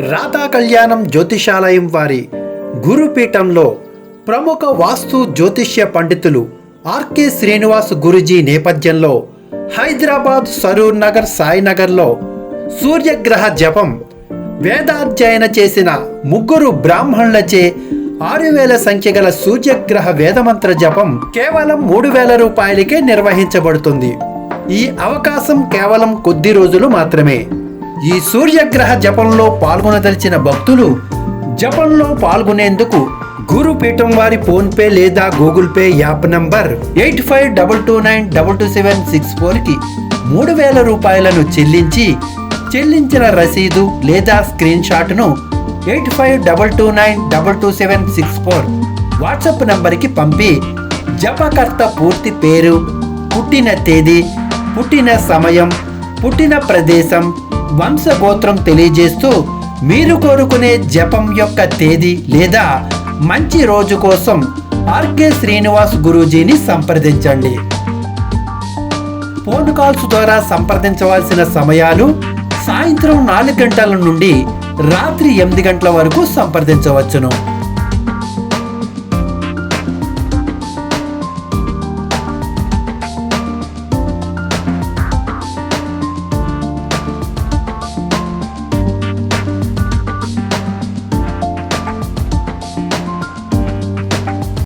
రాధా కళ్యాణం జ్యోతిషాలయం వారి గురుపీఠంలో ప్రముఖ వాస్తు జ్యోతిష్య పండితులు ఆర్కే శ్రీనివాస్ గురుజీ నేపథ్యంలో హైదరాబాద్ సరూర్ నగర్ సాయినగర్లో సూర్యగ్రహ జపం వేదాధ్యయన చేసిన ముగ్గురు బ్రాహ్మణులచే ఆరు వేల సంఖ్య గల సూర్యగ్రహ వేదమంత్ర జపం కేవలం మూడు వేల రూపాయలకే నిర్వహించబడుతుంది. ఈ అవకాశం కేవలం కొద్ది రోజులు మాత్రమే. ఈ సూర్యగ్రహ జపంలో పాల్గొనదలిచిన భక్తులు జపంలో పాల్గొనేందుకు గురుపీఠం వారి ఫోన్పే లేదా Google Pay app number eight five double two nine double two seven six ఫోర్కి మూడు వేల రూపాయలను చెల్లించి చెల్లించిన రసీదు లేదా screen షాట్ను eight five double two nine double two seven six four WhatsApp నంబర్కి పంపి జపకర్త పూర్తి పేరు పుట్టిన తేదీ పుట్టిన సమయం పుట్టిన ప్రదేశం వంశగోత్రం తెలియజేస్తూ మీరు కోరుకునే జపం యొక్క తేదీ లేదా మంచి రోజు కోసం ఆర్కే శ్రీనివాస్ గురూజీని సంప్రదించండి. ఫోన్ కాల్స్ ద్వారా సంప్రదించవలసిన సమయాలు సాయంత్రం నాలుగు గంటల నుండి రాత్రి ఎనిమిది గంటల వరకు సంప్రదించవచ్చును.